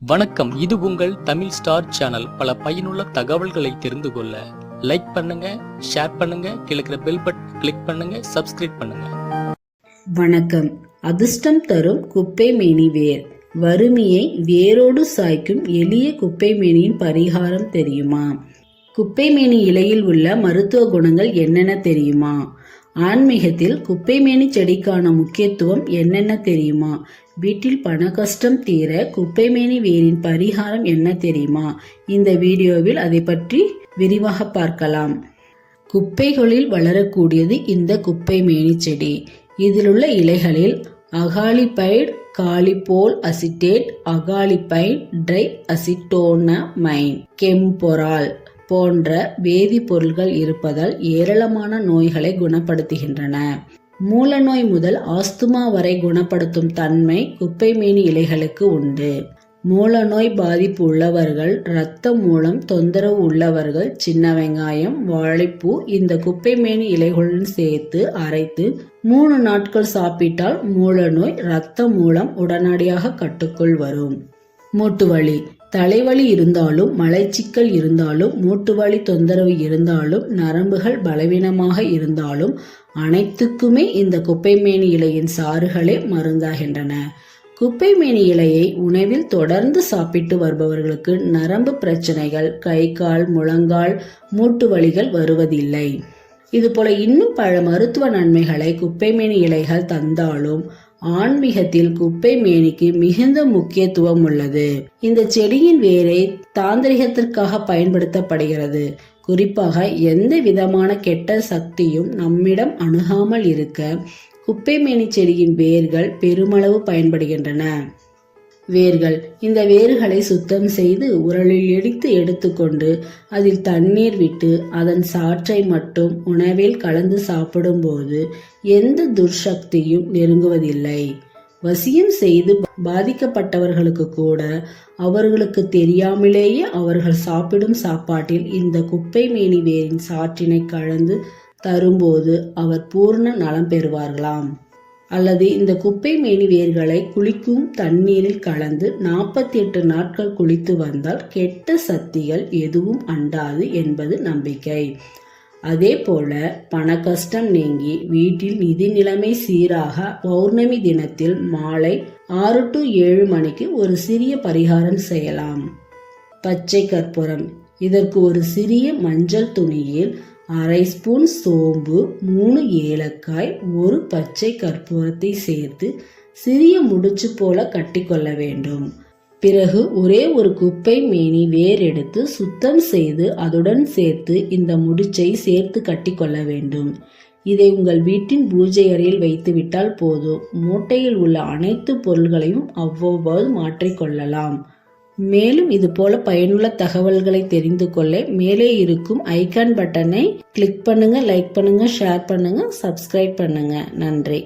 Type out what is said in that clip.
வணக்கம். இது உங்கள் தமிழ் ஸ்டார் சேனல். பல பயனுள்ள தகவல்களை தெரிந்து கொள்ள லைக் பண்ணுங்க ஷேர் பண்ணுங்க கிழக்கிற பெல் பட்டன் கிளிக் பண்ணுங்க சப்ஸ்கிரைப் பண்ணுங்க. வணக்கம். அதிர்ஷ்டம் தரும் குப்பை மேனி வேர். வறுமையை வேரோடு சாய்க்கும் எளிய குப்பை மேனியின் பரிகாரம் தெரியுமா? குப்பை மேனி இலையில் உள்ள மருத்துவ குணங்கள் என்னென்ன தெரியுமா? ஆன்மீகத்தில் குப்பைமேனி செடிக்கான முக்கியத்துவம் என்னென்ன தெரியுமா? வீட்டில் பண கஷ்டம் தீர குப்பைமேனி வேரின் பரிகாரம் என்ன தெரியுமா? இந்த வீடியோவில் அதை பற்றி விரிவாக பார்க்கலாம். குப்பைகளில் வளரக்கூடியது இந்த குப்பை மேனி செடி. இதிலுள்ள இலைகளில் அகாலிபைடு காலிபோல் அசிட்டேட் அகாலிபைட் ட்ரை அசிட்டோனமைன் கெம்போரால் போன்ற வேதிப்பொருள்கள் இருப்பதால் ஏராளமான நோய்களை குணப்படுத்துகின்றன. மூலநோய் முதல் ஆஸ்துமா வரை குணப்படுத்தும் தன்மை குப்பைமேனி இலைகளுக்கு உண்டு. மூலநோய் பாதிப்பு உள்ளவர்கள் இரத்த மூலம் தொந்தரவு உள்ளவர்கள் சின்ன வெங்காயம் வாழைப்பூ இந்த குப்பைமேனி இலைகளுடன் சேர்த்து அரைத்து மூணு நாட்கள் சாப்பிட்டால் மூலநோய் இரத்த மூலம் உடனடியாக கட்டுக்குள் வரும். மூட்டு வலி. தலைவலி இருந்தாலும் மலைச்சிக்கல் இருந்தாலும் மூட்டு வலி தொந்தரவு இருந்தாலும் நரம்புகள் பலவீனமாக இருந்தாலும் அனைத்துக்குமே இந்த குப்பைமேனி இலையின் சாறுகளே மருந்தாகின்றன. குப்பைமேனி இலையை உணவில் தொடர்ந்து சாப்பிட்டு வருபவர்களுக்கு நரம்பு பிரச்சனைகள் கை கால் முழங்கால் மூட்டு வலிகள் வருவதில்லை. இதுபோல இன்னும் பல மருத்துவ நன்மைகளை குப்பைமேனி இலைகள் தந்தாலும் ஆன்மீகத்தில் குப்பை மேனிக்கு மிகுந்த முக்கியத்துவம் உள்ளது. இந்த செடியின் வேரை தாந்திரிகத்திற்காக பயன்படுத்தப்படுகிறது. குறிப்பாக எந்த விதமான கெட்ட சக்தியும் நம்மிடம் அணுகாமல் இருக்க குப்பைமேனி செடியின் வேர்கள் பெருமளவு பயன்படுகின்றன. வேர்கள். இந்த வேர்களை சுத்தம் செய்து உரலில் இடித்து எடுத்துக்கொண்டு அதில் தண்ணீர் விட்டு அதன் சாற்றை மட்டும் உணவில் கலந்து சாப்பிடும்போது எந்த துர்சக்தியும் நெருங்குவதில்லை. வசியம் செய்து பாதிக்கப்பட்டவர்களுக்கு கூட அவர்களுக்கு தெரியாமலேயே அவர்கள் சாப்பிடும் சாப்பாட்டில் இந்த குப்பை மேனி வேரின் சாற்றினை கலந்து தரும்போது அவர் பூர்ண நலம் பெறுவார்களாம். அல்லது இந்த குப்பை மேனி வேர்களை குளிக்கும் தண்ணீரில் கலந்து நாற்பத்தி எட்டு நாட்கள் குளித்து வந்தால் கெட்ட சக்திகள் எதுவும் அண்டாது என்பது நம்பிக்கை. அதே போல பண கஷ்டம் நீங்கி வீட்டில் நிதி நிலைமை சீராக பௌர்ணமி தினத்தில் மாலை ஆறு டு ஏழு மணிக்கு ஒரு சிறிய பரிகாரம் செய்யலாம். பச்சை கற்பூரம். இதற்கு ஒரு சிறிய மஞ்சள் துணியில் அரை ஸ்பூன் சோம்பு மூணு ஏலக்காய் ஒரு பச்சை கற்பூரத்தை சேர்த்து சிறிய முடிச்சு போல கட்டிக்கொள்ள வேண்டும். பிறகு ஒரே ஒரு குப்பை மேனி வேர் எடுத்து சுத்தம் செய்து அதுடன் சேர்த்து இந்த முடிச்சை சேர்த்து கட்டிக்கொள்ள வேண்டும். இதை உங்கள் வீட்டின் பூஜை அறையில் வைத்துவிட்டால் போதும். மூட்டையில் உள்ள அனைத்து பொருள்களையும் அவ்வப்போது மாற்றிக்கொள்ளலாம் மேலும் இது போல பயனுள்ள தகவல்களை தெரிந்து கொள்ள மேலே இருக்கும் ஐகான் பட்டனை கிளிக் பண்ணுங்க லைக் பண்ணுங்க ஷேர் பண்ணுங்க சப்ஸ்கிரைப் பண்ணுங்க. நன்றி.